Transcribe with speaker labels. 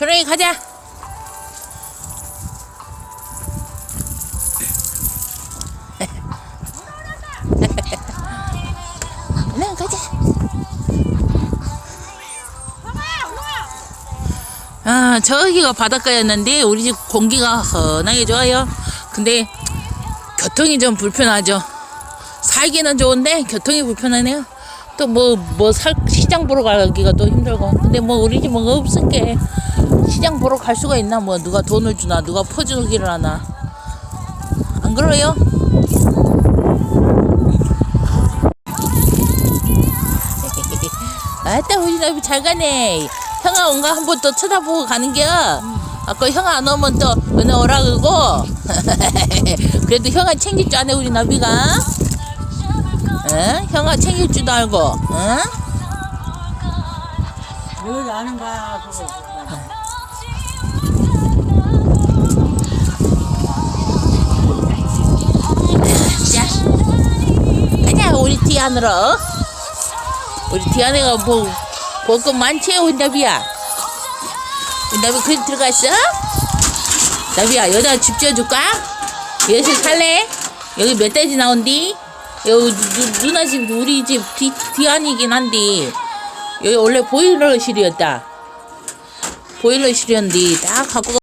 Speaker 1: 조롱이 가자. 네, 가자. 아, 저기가 바닷가였는데 우리 집 공기가 헌하게 좋아요. 근데 교통이 좀 불편하죠. 살기는 좋은데 교통이 불편하네요. 또 뭐 뭐 살 시장 보러 가기가 또 힘들고. 근데 뭐 우리 집은 없을게. 시장 보러 갈 수가 있나 뭐 누가 돈을 주나 누가 퍼주기를 하나. 안 그래요? 아따 우리 나비 잘 가네. 형아 온가 한번 또 쳐다보고 가는겨. 아까 형아 안 오면 또 은혜 오라 그러고. 그래도 형아 챙길 줄 아네 우리 나비가. 응? 형아 챙길 줄도 알고. 응?
Speaker 2: 늘 아는 거야 그거
Speaker 1: 가자 우리 뭐 볼거 많지. 우리 나비 그리 들어갔어? 나비야 여기다 집 지어줄까? 여기서 살래? 여기 멧돼지 나온디? 여기 누, 누나 집 우리 집 뒤, 뒤안이긴 한데 여기 원래 보일러실이었다. 보일러실이었는데 딱 갖고